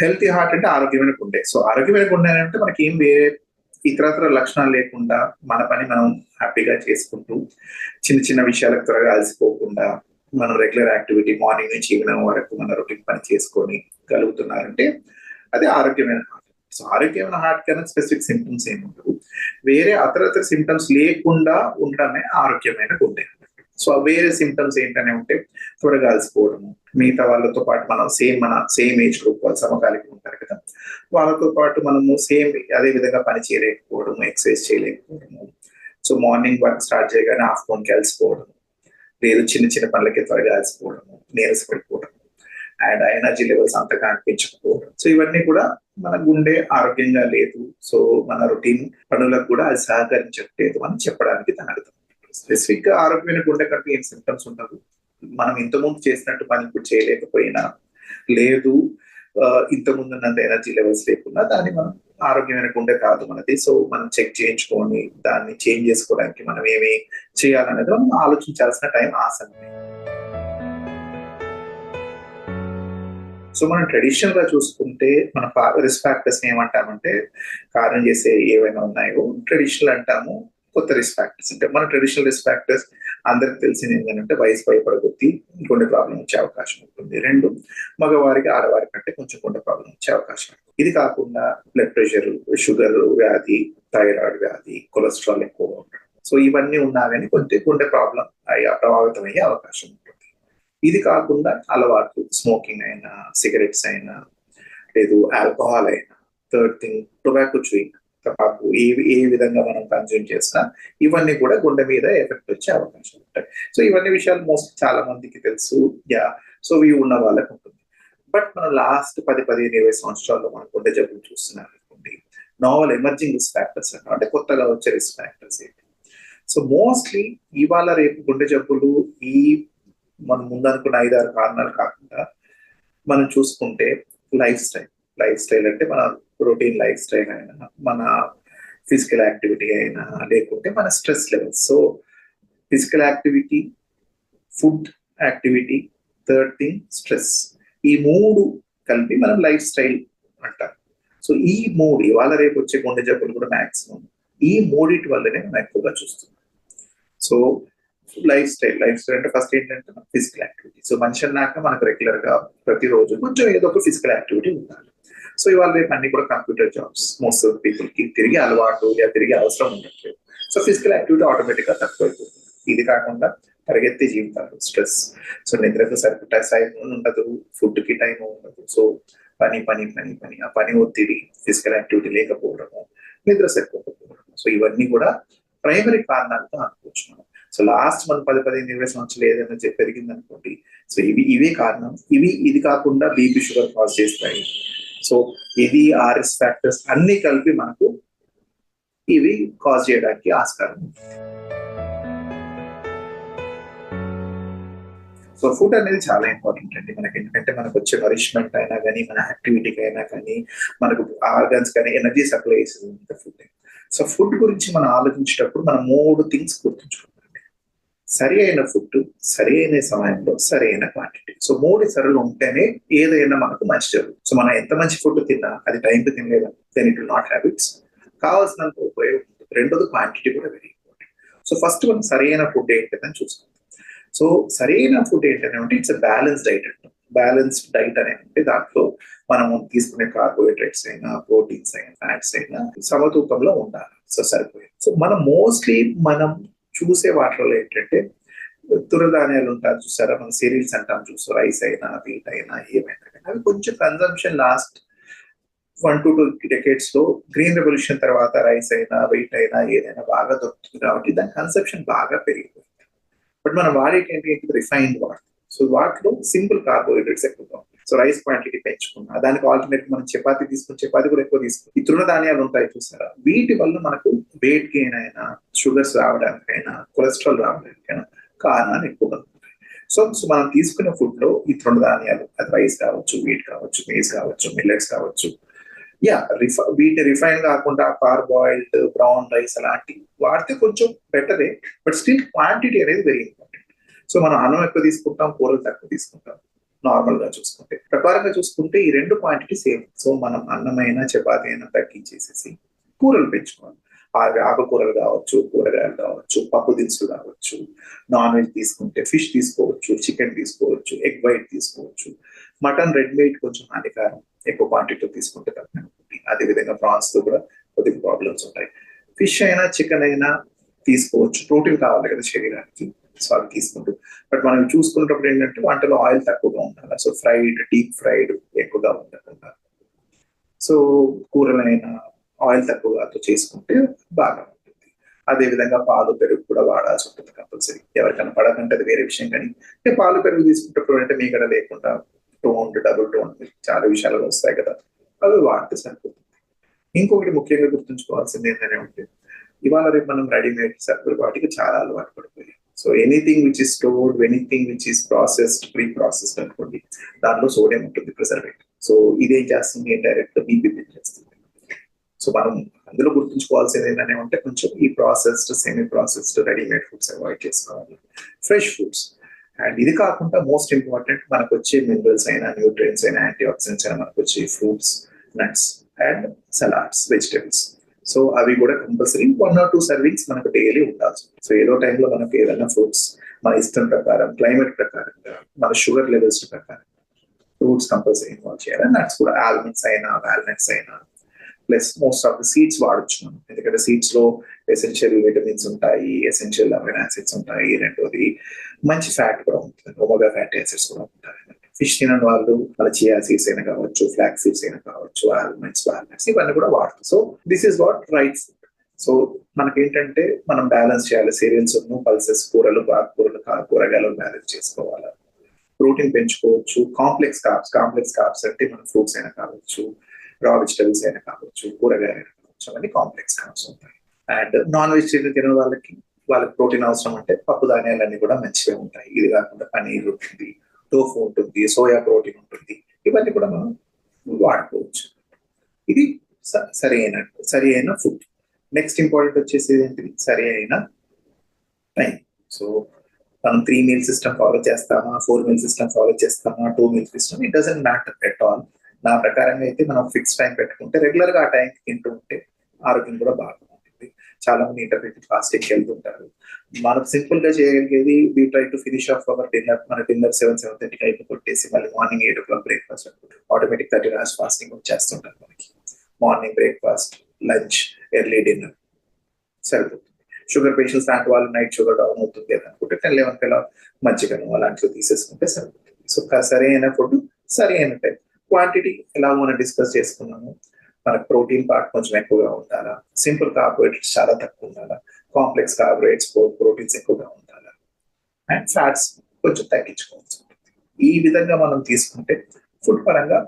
Healthy heart అంటే ఆరోగ్యమైన గుండె. సో ఆరోగ్యమైన గుండె అంటే మనకి ఏం వేరే ఇతరత్ర లక్షణాలు లేకుండా మన పని మనం హ్యాపీగా చేసుకుంటూ చిన్న చిన్న విషయాలకు త్వరగా అలసిపోకుండా మనం రెగ్యులర్ యాక్టివిటీ మార్నింగ్ నుంచి ఈవినింగ్ వరకు మన రొటీన్ పని చేసుకొని గలుగుతున్నారంటే అది ఆరోగ్యమైన హార్ట్. సో ఆరోగ్యమైన హార్ట్ కన్నా స్పెసిఫిక్ సిమ్టమ్స్ ఏమి ఉండవు వేరే అతరతర సిమ్టమ్స్ లేకుండా ఉండడమే ఆరోగ్యమైన గుండె. సో వేరే సిమ్టమ్స్ ఏంటనే ఉంటే త్వరగా అలసిపోవడము. మిగతా వాళ్ళతో పాటు మనం సేమ్ మన సేమ్ ఏజ్ గ్రూప్ వాళ్ళు సమకాలిక ఉంటారు కదా. వాళ్ళతో పాటు మనము సేమ్ అదే విధంగా పని చేయలేకపోవడము ఎక్సర్సైజ్ చేయలేకపోవడము. సో మార్నింగ్ వర్క్ స్టార్ట్ చేయగానే ఆఫ్టర్నూన్కి అలసిపోవడము. లేదు చిన్న చిన్న పనులకి త్వరగా అలసిపోవడము నీరసపడిపోవడం అండ్ ఎనర్జీ లెవెల్స్ అంతగా అనిపించకపోవడం. సో ఇవన్నీ కూడా మన గుండె ఆరోగ్యంగా లేదు. సో మన రొటీన్ పనులకు కూడా అది సహకరించట్లేదు అని చెప్పడానికి తన అర్థం. స్పెసిఫిక్గా ఆరోగ్యమైన గుండె కంటే ఏం సిమ్టమ్స్ ఉండదు మనం ఇంతకుముందు చేసినట్టు పని ఇప్పుడు చేయలేకపోయినా లేదు. ఇంతకుముందు ఉన్నంత ఎనర్జీ లెవెల్స్ లేకున్నా దాన్ని మనం ఆరోగ్యమైన గుండె కాదు మనది. సో మనం చెక్ చేయించుకొని దాన్ని చేంజ్ చేసుకోవడానికి మనం ఏమి చేయాలనేది మనం ఆలోచించాల్సిన టైం ఆసక్తి సో మనం ట్రెడిషనల్గా చూసుకుంటే మన రిస్క్ ఫ్యాక్టర్స్ ఏమంటామంటే కారణం చేసే ఏవైనా ఉన్నాయో ట్రెడిషనల్ అంటాము. కొత్త రిస్క్ ఫ్యాక్టర్స్ అంటే మన ట్రెడిషనల్ రిస్క్ ఫ్యాక్టర్స్ అందరికి తెలిసింది ఏంటంటే వయసు భయపడగొత్తి గుండె ప్రాబ్లం వచ్చే అవకాశం ఉంటుంది. రెండు మగవారికి ఆడవారి కంటే కొంచెం గుండె ప్రాబ్లం వచ్చే అవకాశం ఉంటుంది. ఇది కాకుండా బ్లడ్ ప్రెషర్ షుగర్ వ్యాధి థైరాయిడ్ వ్యాధి కొలెస్ట్రాల్ ఎక్కువ ఉండడం. సో ఇవన్నీ ఉన్నా కానీ కొంచెం గుండె ప్రాబ్లం అయ్యే ప్రభావితం అయ్యే అవకాశం ఉంటుంది. ఇది కాకుండా అలవాట్లు స్మోకింగ్ అయినా సిగరెట్స్ అయినా లేదు ఆల్కహాల్ అయినా థర్డ్ థింగ్ టొబాకో చూయింగ్ తపాకు ఏ ఏ విధంగా మనం కన్జ్యూమ్ చేసినా ఇవన్నీ కూడా గుండె మీద ఎఫెక్ట్ వచ్చే అవకాశం ఉంటాయి. సో ఇవన్నీ విషయాలు మోస్ట్ చాలా మందికి తెలుసు. యా సో ఇవి ఉన్న వాళ్ళకి ఉంటుంది. బట్ మనం లాస్ట్ పది పదిహేను ఇరవై సంవత్సరాల్లో మనం గుండె జబ్బులు చూస్తున్నాం అనుకోండి. నావల్ ఎమర్జింగ్ రిస్క్ ఫ్యాక్టర్స్ అంటే కొత్తగా వచ్చే రిస్క్ ఫ్యాక్టర్స్ ఏంటి? సో మోస్ట్లీ ఇవాళ రేపు గుండె జబ్బులు ఈ మనం ముందనుకున్న ఐదారు కారణాలు కాకుండా మనం చూసుకుంటే లైఫ్ స్టైల్ లైఫ్ స్టైల్ అంటే మన ప్రోటీన్ లైఫ్ స్టైల్ అయినా మన ఫిజికల్ యాక్టివిటీ అయినా లేకుంటే మన stress levels. So physical activity food activity third thing stress. ఈ మూడు కలిపి మనం లైఫ్ స్టైల్ అంటాం సో ఈ మూడు ఇవాళ రేపు వచ్చే గుండె జబ్బులు కూడా మాక్సిమం. ఈ మూడింటి వల్లనే మనం ఎక్కువగా చూస్తున్నాం. So lifestyle lifestyle అంటే ఫస్ట్ ఏంటంటే ఫిజికల్ యాక్టివిటీ సో మనిషి అన్నాక మనకు రెగ్యులర్గా ప్రతిరోజు కొంచెం ఏదో ఒక ఫిజికల్ యాక్టివిటీ ఉండాలి. సో ఇవాళ రేపు అన్ని కూడా కంప్యూటర్ జాబ్స్ మోస్ట్ ఆఫ్ పీపుల్కి తిరిగి అలవాటు లేదా తిరిగి అవసరం ఉండట్లేదు. సో ఫిజికల్ యాక్టివిటీ ఆటోమేటిక్గా తక్కువైపోతుంది. ఇది కాకుండా పరిగెత్తే జీవితాలు స్ట్రెస్ సో నిద్రకు సరిపడా టైం ఉండదు ఫుడ్కి టైం ఉండదు. సో పని పని పని పని. ఆ పని ఒత్తిడి ఫిజికల్ యాక్టివిటీ లేకపోవడము నిద్ర సరిపోకపోవడము. సో ఇవన్నీ కూడా ప్రైమరీ కారణాలతో అనుకోవచ్చు మనం. సో లాస్ట్ మనం పది పదిహేను ఇరవై సంవత్సరాలు ఏదైనా చెప్పి పెరిగింది అనుకోండి సో ఇవి ఇవే కారణం. ఇవి ఇది కాకుండా బీపీ షుగర్ కాజ్ చేస్తాయి. సో ఇది ఆర్ఎస్ ఫ్యాక్టర్స్ అన్ని కలిపి మనకు ఇవి కాజ్ చేయడానికి ఆస్కారం సో ఫుడ్ అనేది చాలా ఇంపార్టెంట్ అండి. మనకి ఎందుకంటే మనకు వచ్చే నరిష్మెంట్ అయినా కానీ మన యాక్టివిటీకి అయినా కానీ మనకు ఆర్గన్స్ కానీ ఎనర్జీ సప్లై చేసేది ఫుడ్ సో ఫుడ్ గురించి మనం ఆలోచించేటప్పుడు మనం మూడు థింగ్స్ గుర్తుంచుకోవాలి. సరి అయిన ఫుడ్ సరి అయిన సమయంలో సరి అయిన క్వాంటిటీ. సో మూడు సరులు ఉంటేనే ఏదైనా మనకు మంచి జరుగుతుంది సో మనం ఎంత మంచి ఫుడ్ తిన్నా అది టైంకి తినలేదా? Then it will not habits కావాల్సినంత ఉపయోగం రెండోది క్వాంటిటీ కూడా వెరీ ఇంపార్టెంట్ సో ఫస్ట్ మనం సరైన ఫుడ్ ఏంటని చూసుకుందాం. సో సరైన ఫుడ్ ఏంటంటే ఇట్స్ బ్యాలెన్స్ డైట్ అంటాం. బ్యాలెన్స్డ్ డైట్ అనేది దాంట్లో మనం తీసుకునే కార్బోహైడ్రేట్స్ అయినా ప్రోటీన్స్ అయినా ఫ్యాట్స్ అయినా సమతూకంలో ఉండాలి. సో సరిపోయింది. సో మనం మోస్ట్లీ మనం చూసే వాటిలో ఏంటంటే తురధాన్యాలు ఉంటారు చూసారా? మన సీరియల్స్ అంటాం చూసు రైస్ అయినా వీట్ అయినా ఏమైనా కానీ. అవి కొంచెం consumption last one to two డెకేట్స్లో green revolution తర్వాత రైస్ అయినా వెయిట్ అయినా ఏదైనా బాగా దొరుకుతుంది కాబట్టి దాని కన్సెప్షన్ బాగా పెరిగిపోయింది. బట్ మనం వాడేటి ఏంటి రిఫైన్డ్ వాడుతుంది సో వాటిలో సింపుల్ కార్బోహైడ్రేట్స్ ఎక్కువగా ఉంటాయి సో రైస్ క్వాంటిటీ పెంచుకున్నా దానికి ఆల్టర్నేట్ మనం చపాతి తీసుకుని చపాతి కూడా ఎక్కువ తీసుకుని. ఈ తృణధాన్యాలు ఉంటాయి చూసారా? వీటి వల్ల మనకు వెయిట్ గెయిన్ అయినా షుగర్స్ రావడానికైనా కొలెస్ట్రాల్ రావడానికైనా కారణాలు ఎక్కువగా సో సో మనం తీసుకునే ఫుడ్లో ఈ తృణధాన్యాలు అది రైస్ కావచ్చు వీట్ కావచ్చు మేజ్ కావచ్చు మిల్లెట్స్ కావచ్చు. యా రిఫ వీటి రిఫైన్ కాకుండా కార్బాయిల్డ్ బ్రౌన్ రైస్ అలాంటివి వాడితే కొంచెం బెటరే బట్ స్టిల్ క్వాంటిటీ అనేది వెరీ ఇంపార్టెంట్ సో మనం అన్నం ఎక్కువ తీసుకుంటాం కూరలు తక్కువ తీసుకుంటాం. నార్మల్గా చూసుకుంటే. ప్రకారంగా చూసుకుంటే ఈ రెండు క్వాంటిటీ సేమ్ సో మనం అన్నమైన చపాతి అయినా తగ్గించేసేసి కూరలు పెంచుకోవాలి. అవి ఆకుకూరలు కావచ్చు కూరగాయలు కావచ్చు పప్పు దినుసులు కావచ్చు నాన్ వెజ్ తీసుకుంటే ఫిష్ తీసుకోవచ్చు చికెన్ తీసుకోవచ్చు ఎగ్ వైట్ తీసుకోవచ్చు. మటన్ రెడ్ మీట్ కొంచెం హానికారం ఎక్కువ క్వాంటిటీలో తీసుకుంటే తప్పనివ్వండి అదే విధంగా ప్రాన్స్తో కూడా కొద్దిగా ప్రాబ్లమ్స్ ఉంటాయి. ఫిష్ అయినా చికెన్ అయినా తీసుకోవచ్చు. ప్రోటీన్ కావాలి కదా శరీరానికి. సో అవి తీసుకుంటూ. బట్ మనం చూసుకున్నప్పుడు ఏంటంటే వంటలో ఆయిల్ తక్కువగా ఉండాలి. సో ఫ్రైడ్ డీప్ ఫ్రైడ్ ఎక్కువగా ఉండకుండా. సో కూరలైనా ఆయిల్ తక్కువగా చేసుకుంటే బాగా ఉంటుంది. అదే విధంగా పాలు పెరుగు కూడా వాడాల్సి ఉంటుంది కంపల్సరీ. ఎవరికైనా పడకంటే అది వేరే విషయం. కానీ పాలు పెరుగు తీసుకుంటప్పుడు అంటే మీగడ లేకుండా టోన్ డబుల్ టోన్ చాలా విషయాలు వస్తాయి కదా. అవి వాడితే సరిపోతుంది. ఇంకొకటి ముఖ్యంగా గుర్తుంచుకోవాల్సింది ఏంటనే ఉంటే ఇవాళ రేపు మనం రెడీమేడ్ సరుకులు వాటికి చాలా అలవాటు పడిపోయాయి so anything which is stored anything which is processed pre processed అనుకోండి దాంట్లో సోడియం ఉంటుంది ప్రిజర్వేటివ్ సో ఇదేం చేస్తుంది డైరెక్ట్ బీపీ చేస్తుంది. సో మనం అందులో గుర్తుంచుకోవాల్సింది ఏంటనే ఉంటే కొంచెం ఈ processed semi processed readymade foods avoid చేసుకోవాలి. ఫ్రెష్ ఫుడ్స్ అండ్ ఇది కాకుండా మోస్ట్ ఇంపార్టెంట్ మనకు వచ్చే మినరల్స్ అయినా న్యూట్రియన్స్ అయినా యాంటీ ఆక్సిడెంట్స్ అయినా మనకు వచ్చే fruits nuts and salads vegetables so అవి కూడా compulsory one or two servings మనకు డైలీ ఉండాల్సి సో ఏదో టైంలో మనకు ఏదైనా ఫ్రూట్స్ మన ఇష్టం ప్రకారం క్లైమేట్ ప్రకారంగా మన షుగర్ లెవెల్స్ ప్రకారం ఫ్రూట్స్ కంపల్సరీ ఇన్వాల్వ్ చేయాలి? నట్స్ కూడా ఆల్మండ్స్ అయినా వాల్నట్స్ అయినా. Plus most of the seeds వాడచ్చు మనం ఎందుకంటే సీడ్స్లో ఎసెన్షియల్ విటమిన్స్ ఉంటాయి ఎసెన్షియల్ అమైన్ యాసిడ్స్ ఉంటాయి రెండోది మంచి ఫ్యాట్ కూడా ఉంటుంది. ఒమగా ఫ్యాటీ యాసిడ్స్ కూడా ఉంటాయి. ఫిష్ తినని వాళ్ళు వాళ్ళ చియా సీడ్స్ అయినా కావచ్చు ఫ్లాక్ సీడ్స్ అయినా కావచ్చు ఆల్మండ్స్ వాల్నట్స్ ఇవన్నీ కూడా వాడతారు. So this is what right so మనకేంటంటే మనం బ్యాలెన్స్ చేయాలి. సీరియల్స్ పల్సెస్ కూరలు కూరలు కూరగాయలు బ్యాలెన్స్ చేసుకోవాలి. ప్రోటీన్ పెంచుకోవచ్చు. కాంప్లెక్స్ కార్బ్స్ కాంప్లెక్స్ కార్బ్స్ అంటే మన ఫ్రూట్స్ అయినా కావచ్చు రా వెజిటబుల్స్ అయినా కావచ్చు కూరగాయలు అయినా కావచ్చు అవన్నీ కాంప్లెక్స్ కార్బ్స్ ఉంటాయి. అండ్ నాన్ వెజిటేరియన్ తినే వాళ్ళకి వాళ్ళకి ప్రోటీన్ అవసరం అంటే పప్పు ధాన్యాలన్నీ కూడా మంచిగా ఉంటాయి. ఇది కాకుండా పనీర్ ఉంటుంది టోఫు ఉంటుంది సోయా ప్రోటీన్ ఉంటుంది ఇవన్నీ కూడా మనం వాడుకోవచ్చు. ఇది సరి అయిన సరి అయిన ఫుడ్. నెక్స్ట్ ఇంపార్టెంట్ వచ్చేసి ఏంటిది? సరి అయిన టైం. సో మనం త్రీ మీల్ సిస్టమ్ ఫాలో చేస్తామా ఫోర్ మీల్ సిస్టమ్ ఫాలో చేస్తామా two meal system it doesn't matter at all. నా ప్రకారంగా అయితే మనం ఫిక్స్ టైం పెట్టుకుంటే రెగ్యులర్గా ఆ టైంకి తింటూ ఉంటే ఆరోగ్యం కూడా బాగుంటుంది. చాలా మంది ఇంటర్మీడియట్ ఫాస్టింగ్ వెళ్తుంటారు. మనం సింపుల్గా చేయగలిగేది we try to finish off our dinner మన డిన్నర్ సెవెన్ సెవెన్ థర్టీకి అయిపోయి కొట్టేసి మళ్ళీ morning eight o'clock breakfast automatic thirty hours fasting వచ్చేస్తుంటారు మనకి. Morning breakfast lunch early dinner సరిపోతుంది. షుగర్ పేషెంట్స్ లాంటి వాళ్ళు నైట్ షుగర్ డౌన్ అవుతుంది అని అనుకుంటే టెన్ లెవెన్ కల్లా మజ్జిగను అలాంటివి తీసేసుకుంటే సరిపోతుంది. సో సరైన ఫుడ్ సరైన టైం క్వాంటిటీ ఎలా మనం డిస్కస్ చేసుకున్నాము? మనకు ప్రోటీన్ పార్ట్ కొంచెం ఎక్కువగా ఉండాలా? సింపుల్ కార్బోహైడ్రేట్స్ చాలా తక్కువ ఉండాలా? కాంప్లెక్స్ కార్బోహైడ్రేట్స్ ప్రోటీన్స్ ఎక్కువగా ఉండాలా? అండ్ ఫ్యాట్స్ కొంచెం తగ్గించుకోవచ్చు ఈ విధంగా మనం తీసుకుంటే ఫుడ్ పరంగా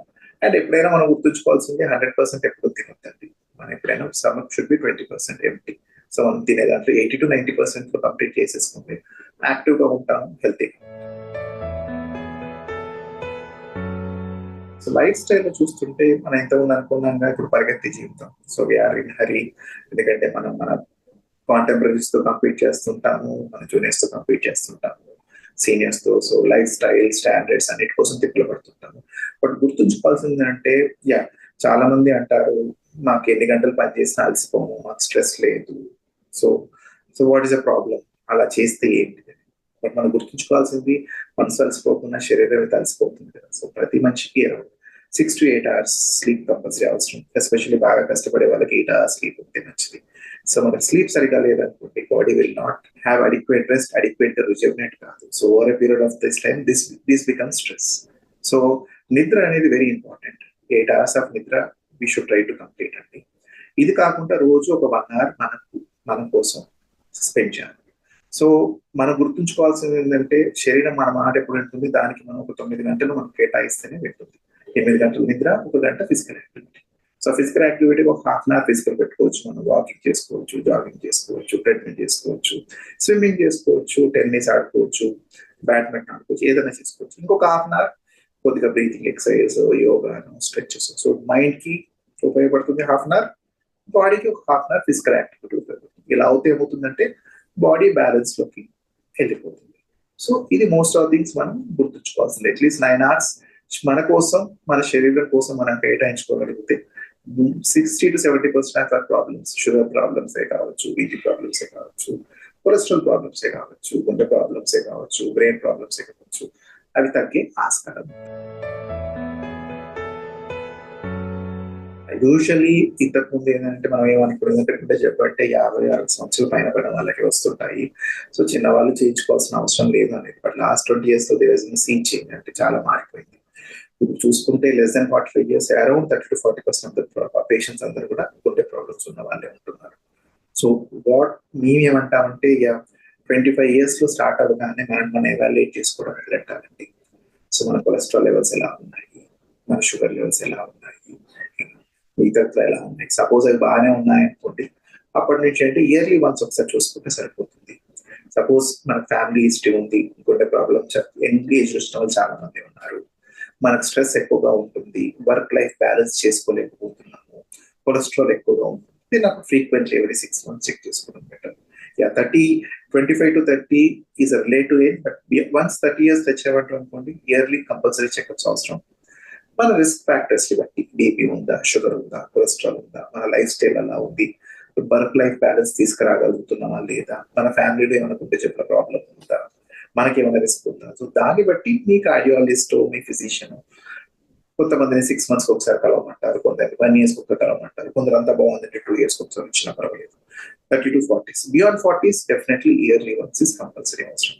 అండ్ ఎప్పుడైనా మనం గుర్తుంచుకోవాల్సింది హండ్రెడ్ పర్సెంట్ ఎప్పుడు తినొద్దండి. మనం ఎప్పుడైనా stomach should be twenty percent empty. So మనం తినే దాంట్లో eighty to ninety percent complete చేసేసుకుంటే యాక్టివ్గా ఉంటాం హెల్తీగా సో లైఫ్ స్టైల్ చూస్తుంటే మనం ఎంతమంది అనుకున్నాం ఇప్పుడు పరిగెత్తి జీవితం. సో వీఆర్ ఇన్ హరీ ఎందుకంటే మనం మన కాంటెంపరీస్తో కంపీట్ చేస్తుంటాము మన జూనియర్స్తో కంపీట్ చేస్తుంటాము సీనియర్స్తో. సో లైఫ్ స్టైల్ స్టాండర్డ్స్ అన్నిటి కోసం తిప్పులు పడుతుంటాము. బట్ గుర్తుంచుకోవాల్సింది అంటే యా చాలా మంది అంటారు మాకు ఎన్ని గంటలు పని చేసినా అలసిపోము మాకు స్ట్రెస్ లేదు. So so what is a problem అలా చేస్తే ఏంటి? బట్ మనం గుర్తుంచుకోవాల్సింది మనసు అలసిపోకుండా శరీరం అయితే అలసిపోతుంది కదా. సో ప్రతి మనిషికి around six to eight hours sleep compulsory అవసరం. ఎస్పెషల్లీ బాగా కష్టపడే వాళ్ళకి ఎయిట్ అవర్స్ స్లీప్ ఉంటే మంచిది. సో మనకి స్లీప్ సరిగా లేదనుకోండి body will not have adequate rest adequate rejuvenate కాదు. So over a period of this time this this become stress so నిద్ర అనేది very important eight hours of నిద్ర we should try to complete అండి. ఇది కాకుండా రోజు ఒక వన్ అవర్ మనకు మన కోసం స్పెండ్ చేయాలి. సో మనం గుర్తుంచుకోవాల్సింది ఏంటంటే శరీరం మన మాట ఎప్పుడు ఉంటుంది దానికి మనం ఒక తొమ్మిది గంటలు మనం కేటాయిస్తేనే వింటుంది. ఎనిమిది గంటల నిద్ర ఒక గంట physical activity so physical activity ఒక హాఫ్ అన్ అవర్ ఫిజికల్ పెట్టుకోవచ్చు. మనం వాకింగ్ చేసుకోవచ్చు జాగింగ్ చేసుకోవచ్చు ట్రెడ్మిల్ చేసుకోవచ్చు స్విమ్మింగ్ చేసుకోవచ్చు టెన్నిస్ ఆడుకోవచ్చు బ్యాడ్మింటన్ ఆడుకోవచ్చు ఏదైనా చేసుకోవచ్చు. ఇంకొక హాఫ్ అన్ అవర్ కొద్దిగా బ్రీతింగ్ ఎక్సర్సైజ్ యోగాను స్ట్రెచెస్ సో మైండ్కి ఉపయోగపడుతుంది హాఫ్ అన్ అవర్ బాడీకి ఒక half an hour physical activity ఉపయోగపడుతుంది. ఇలా అవుతే ఏమవుతుందంటే బాడీ బ్యాలెన్స్లోకి వెళ్ళిపోతుంది. సో ఇది మోస్ట్ ఆఫ్ థింగ్స్ మనం గుర్తుంచుకోవాల్సింది. అట్లీస్ట్ నైన్ అవర్స్ మన కోసం మన శరీరం కోసం మనం కేటాయించుకోగలిగితే sixty to seventy percent of problems sugar problems ఏ కావచ్చు బీపీ ప్రాబ్లమ్స్ ఏ కావచ్చు కొలెస్ట్రాల్ ప్రాబ్లమ్స్ ఏ కావచ్చు గుండె ప్రాబ్లమ్స్ ఏ కావచ్చు బ్రెయిన్ ప్రాబ్లమ్స్ ఏ కావచ్చు అవి తగ్గే ఆస్కారం. యూజువలీ ఇంతకు ముందు ఏంటంటే మనం ఏమనుకున్నాం అంటే చెప్పబట్టే యాభై ఆరు సంవత్సరాల పైన పడిన వాళ్ళకి వస్తుంటాయి. సో చిన్న వాళ్ళు చేయించుకోవాల్సిన అవసరం లేదు అనేది. బట్ లాస్ట్ ట్వంటీ ఇయర్స్లో దేర్ సీ చేంజ్ అంటే చాలా మారిపోయింది. ఇప్పుడు చూసుకుంటే less than forty five years around thirty to forty percent patients అందరూ కూడా గుండె ప్రాబ్లమ్స్ ఉన్న వాళ్ళే ఉంటున్నారు. సో వాట్ మేమేమంటామంటే ఇక ట్వంటీ ఫైవ్ ఇయర్స్లో స్టార్ట్ అవ్వగానే మనం మనం ఎవాల్యుయేట్ చేసుకోవడం మొదలెట్టాలండి సో మన కొలెస్ట్రాల్ లెవెల్స్ ఎలా ఉన్నాయి? మన షుగర్ లెవెల్స్ ఎలా ఉన్నాయి? మిగతా ఎలా ఉన్నాయి? సపోజ్ అవి బాగానే ఉన్నాయి అనుకోండి అప్పటి నుంచి అంటే ఇయర్లీ వన్స్ ఒకసారి చూసుకుంటే సరిపోతుంది. సపోజ్ మన ఫ్యామిలీ హిస్టరీ ఉంది ఇంకొంటే ప్రాబ్లమ్ ఎంగేజ్ వచ్చిన వాళ్ళు చాలా మంది ఉన్నారు. మనకు స్ట్రెస్ ఎక్కువగా ఉంటుంది వర్క్ లైఫ్ బ్యాలెన్స్ చేసుకోలేకపోతున్నాము కొలెస్ట్రాల్ ఎక్కువగా ఉంటుంది నాకు frequently every six months check చేసుకోవడం better yeah thirty twenty five to thirty is relative age but once thirty years తెచ్చేవాడు అనుకోండి ఇయర్లీ కంపల్సరీ చెకప్స్ అవసరం. మన రిస్క్ ఫ్యాక్టర్స్ బట్టి బీపీ ఉందా షుగర్ ఉందా కొలెస్ట్రాల్ ఉందా మన లైఫ్ స్టైల్ అలా ఉంది వర్క్ లైఫ్ బ్యాలెన్స్ తీసుకురాగలుగుతున్నామా లేదా మన ఫ్యామిలీలో ఏమైనా గుండె చెప్పిన ప్రాబ్లం ఉందా మనకి ఏమైనా రిస్క్ ఉందా? సో దాన్ని బట్టి మీ కార్డియాలజిస్ట్ మీ ఫిజిషియన్ కొంతమందిని సిక్స్ మంత్స్ ఒకసారి కలవమంటారు కొందరు వన్ ఇయర్స్ ఒకసారి కలవమంటారు కొందరు అంతా బాగుందంటే టూ ఇయర్స్ ఒకసారి వచ్చినా పర్వాలేదు. Thirty to forties beyond forties definitely yearly once is compulsory అవసరం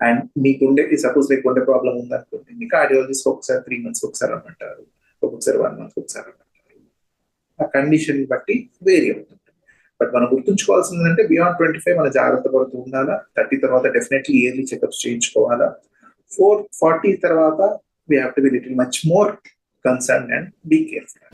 అండ్ మీకుండే సపోజ్ మీకు ఉండే ప్రాబ్లం ఉందనుకోండి మీ కార్డియాలజిస్ట్ ఒకసారి త్రీ మంత్స్ ఒకసారి రమ్మంటారు ఒక్కొక్కసారి వన్ మంత్ ఒకసారి రమ్మంటారు. ఆ కండిషన్ బట్టి వేరీ అవుతుంది. బట్ మనం గుర్తుంచుకోవాల్సింది అంటే బియాండ్ ట్వంటీ ఫైవ్ మన జాగ్రత్త పడుతూ ఉండాలా థర్టీ తర్వాత డెఫినెట్లీ ఇయర్లీ చెకప్స్ చేయించుకోవాలా. ఫోర్ ఫార్టీ తర్వాత we have to be little much more concern and be careful